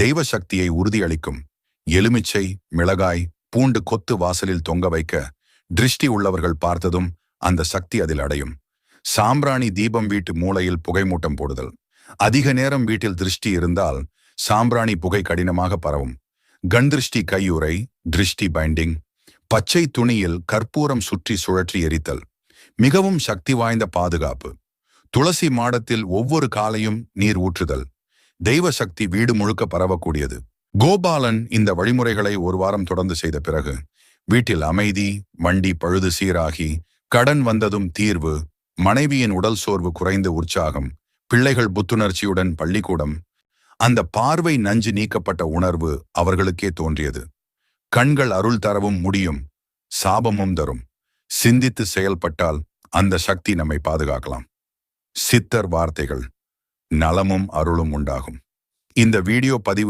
தெய்வ சக்தியை உறுதியளிக்கும். எலுமிச்சை மிளகாய் பூண்டு கொத்து வாசலில் தொங்க வைக்க திருஷ்டி உள்ளவர்கள் பார்த்ததும் அந்த சக்தி அதில் அடையும். சாம்பிராணி தீபம் வீட்டு மூலையில் புகைமூட்டம் போடுதல். அதிக நேரம் வீட்டில் திருஷ்டி இருந்தால் சாம்பிராணி புகை கடினமாக பரவும். கண் திருஷ்டி கையுறை திருஷ்டி பைண்டிங். பச்சை துணியில் கற்பூரம் சுற்றி சுழற்றி எரித்தல். மிகவும் சக்தி வாய்ந்த பாதுகாப்பு. துளசி மாடத்தில் ஒவ்வொரு காலையும் நீர் ஊற்றுதல். தெய்வ சக்தி வீடு முழுக்க பரவக்கூடியது. கோபாலன் இந்த வழிமுறைகளை ஒரு வாரம் தொடர்ந்து செய்த பிறகு வீட்டில் அமைதி வண்டி பழுது சீராகி கடன் வந்ததும் தீர்வு மனைவியின் உடல் சோர்வு குறைந்த உற்சாகம் பிள்ளைகள் புத்துணர்ச்சியுடன் பள்ளிக்கூடம் அந்த பார்வை நஞ்சு நீக்கப்பட்ட உணர்வு அவர்களுக்கே தோன்றியது. கண்கள் அருள் தரவும் முடியும் சாபமும் தரும். சிந்தித்து செயல்பட்டால் அந்த சக்தி நம்மை பாதுகாக்கலாம். சித்தர் வார்த்தைகள். நலமும் அருளும் உண்டாகும். இந்த வீடியோ பதிவு